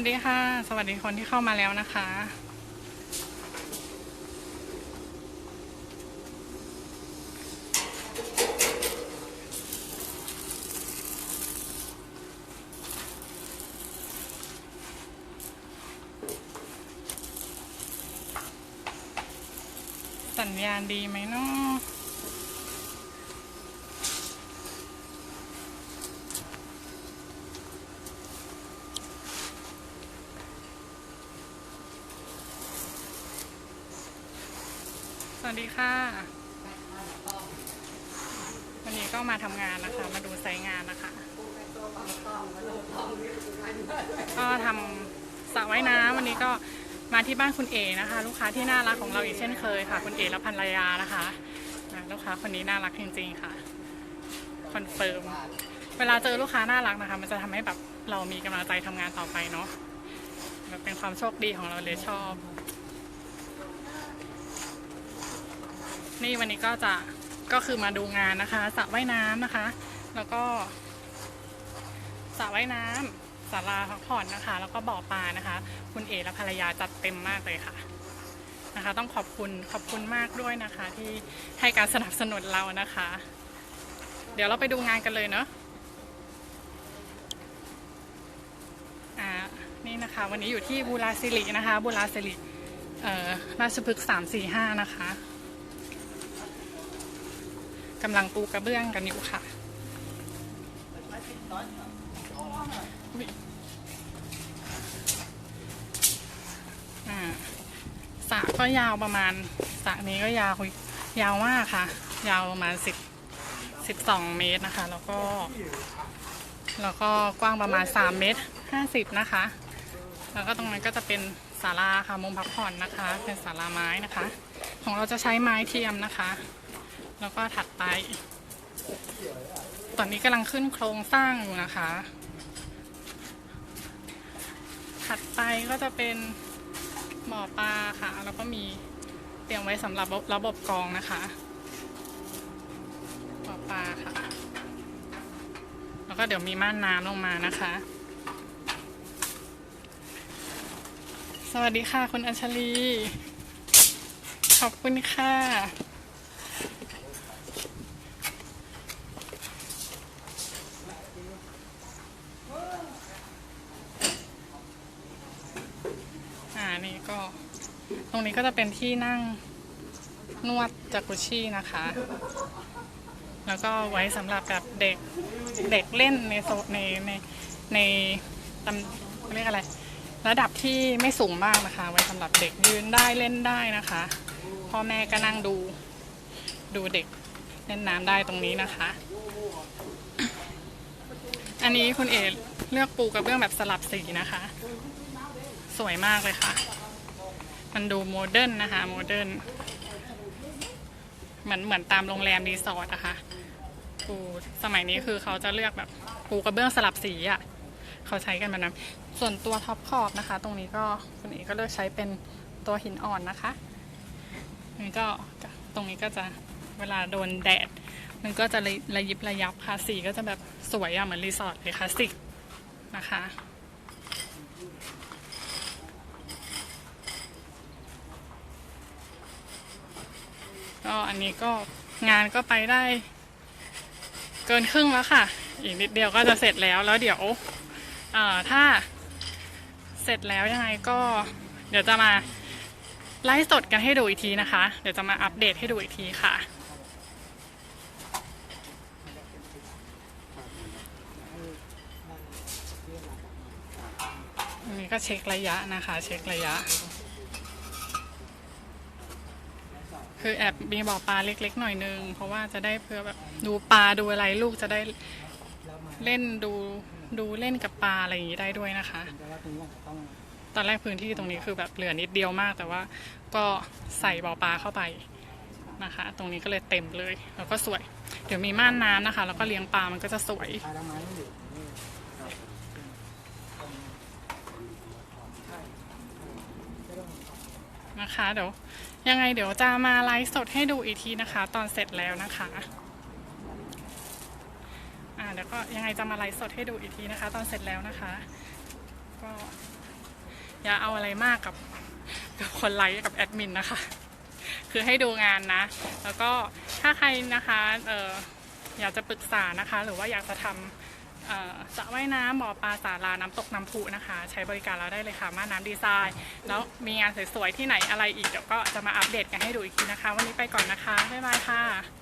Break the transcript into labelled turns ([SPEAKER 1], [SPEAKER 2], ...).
[SPEAKER 1] วัสดีค่ะ สวัสดีคนที่เข้ามาแล้วนะคะ สัญญาณดีไหมเนาะ วัสดีค่ะ วันนี้ก็มาทำงานนะคะ มาดูไซต์งานนะคะ ก็ทำสระว่ายน้ำวันนี้ก็มาที่บ้านคุณเอนะคะ ลูกค้าที่น่ารักของเราอีกเช่นเคยค่ะ คุณเอและภรรยานะคะลูกค้าคนนี้น่ารักจริงๆค่ะคอนเฟิร์มเวลาเจอลูกค้าน่ารักนะคะ มันจะทำให้แบบเรามีกำลังใจทำงานต่อไปเนาะแบบเป็นความโชคดีของเราเลยชอบ นี่วันนี้ก็จะก็คือมาดูงานนะคะสระว่ายน้ำนะคะ แล้วก็สระว่ายน้ำศาลาพักผ่อนนะคะ แล้วก็บ่อปลานะคะ คุณเอและภรรยาจัดเต็มมากเลยค่ะนะคะ ต้องขอบคุณขอบคุณมากด้วยนะคะ ที่ให้การสนับสนุนเรานะคะ เดี๋ยวเราไปดูงานกันเลยเนาะอ่านี่นะคะ วันนี้อยู่ที่บูราสิรินะคะบูราสิริเอ่อราชพฤกษ์สามสี่ห้านะคะ กำลังปูกระเบื้องกันอยู่ค่ะอ่าสระก็ยาวประมาณสระนี้ก็ยาวยาวมากค่ะ ยาวประมาณสิบสิบสองเมตรนะคะ แล้วก็ แล้วก็กว้างประมาณสามเมตรห้าสิบนะคะ แล้วก็ตรงนั้นก็จะเป็นศาลาค่ะมุมพักผ่อนนะคะ เป็นศาลาไม้นะคะ ของเราจะใช้ไม้เทียมนะคะ แล้วก็ถัดไป ตอนนี้กำลังขึ้นโครงสร้างอยู่นะคะ ถัดไปก็จะเป็นบ่อปลาค่ะ แล้วก็มีเตรียมไว้สำหรับระบบกรองนะคะบ่อปลาค่ะ แล้วก็เดี๋ยวมีม่านน้ำลงมานะคะ สวัสดีค่ะคุณอัญชลี ขอบคุณค่ะ อ่านี่ก็ ต รงนี้ก็จะเป็นที่นั่งนวดจากุชินะคะ แล้วก็ไว้สำหรับแบบเด็กเด็กเล่นในโซนในในในตำเรียกอะไร ระดับที่ไม่สูงมากนะคะ ไว้สำหรับเด็กยืนได้เล่นได้นะคะ พ่อแม่ก็นั่งดูดูเด็กเล่นน้ำได้ตรงนี้นะคะ อันนี้คุณเอเลือกปูกระเบื้องแบบสลับสีนะคะ สวยมากเลยค่ะ มันดูโมเดิร์นนะคะ โมเดิร์นเหมือนเหมือนตามโรงแรมรีสอร์ทอะค่ะปูสมัยนี้คือเขาจะเลือกแบบปูกระเบื้องสลับสีอะเขาใช้กันแบบนั้นส่วนตัวท็อปขอบนะคะ ตรงนี้ก็คุณเอกก็เลือกใช้เป็นตัวหินอ่อนนะคะนี่ก็ตรงนี้ก็จะเวลาโดนแดด มันก็จะระระยิบระยับค่ะสีก็จะแบบสวยอะเหมือนรีสอร์ทเลยคลาสสิกนะคะ ก็อันนี้ก็งานก็ไปได้ เกินครึ่งแล้วค่ะ อีกนิดเดียวก็จะเสร็จแล้วแล้วเดี๋ยวถ้าเสร็จแล้วยังไงก็เดี๋ยวจะมาไลฟ์สดกันให้ดูอีกทีนะคะ เดี๋ยวจะมาอัปเดตให้ดูอีกทีค่ะอันนี้ก็เช็คระยะนะคะ เช็คระยะ คือแอบมีบ่อปลาเล็กๆหน่อยนึง เพราะว่าจะได้เพื่อแบบดูปลาดูอะไรลูกจะได้เล่นดูดูเล่นกับปลาอะไรอย่างนี้ได้ด้วยนะคะ ตอนแรกพื้นที่ตรงนี้คือแบบเหลือนิดเดียวมาก แต่ว่าก็ใส่บ่อปลาเข้าไปนะคะ ตรงนี้ก็เลยเต็มเลย แล้วก็สวย เดี๋ยวมีม่านน้ำนะคะ แล้วก็เลี้ยงปลามันก็จะสวย นะคะ เดี๋ยวยังไงเดี๋ยวจะมาไลฟ์สดให้ดูอีกทีนะคะ ตอนเสร็จแล้วนะคะอ่าเดี๋ยวก็ยังไงจะมาไลฟ์สดให้ดูอีกทีนะคะ ตอนเสร็จแล้วนะคะ ก็อย่าเอาอะไรมากกับกับคนไลค์กับแอดมินนะคะ คือให้ดูงานนะ แล้วก็ถ้าใครนะคะเอออยากจะปรึกษานะคะ หรือว่าอยากจะทำ สระว่ายน้ำบ่อปลาสาราน้ำตกน้ำพุนะคะ ใช้บริการเราได้เลยค่ะม่านน้ำดีไซน์ แล้วมีงานสวยๆที่ไหนอะไรอีกเดี๋ยวก็จะมาอัปเดตกันให้ดูอีกทีนะคะ วันนี้ไปก่อนนะคะ บ๊ายบายค่ะ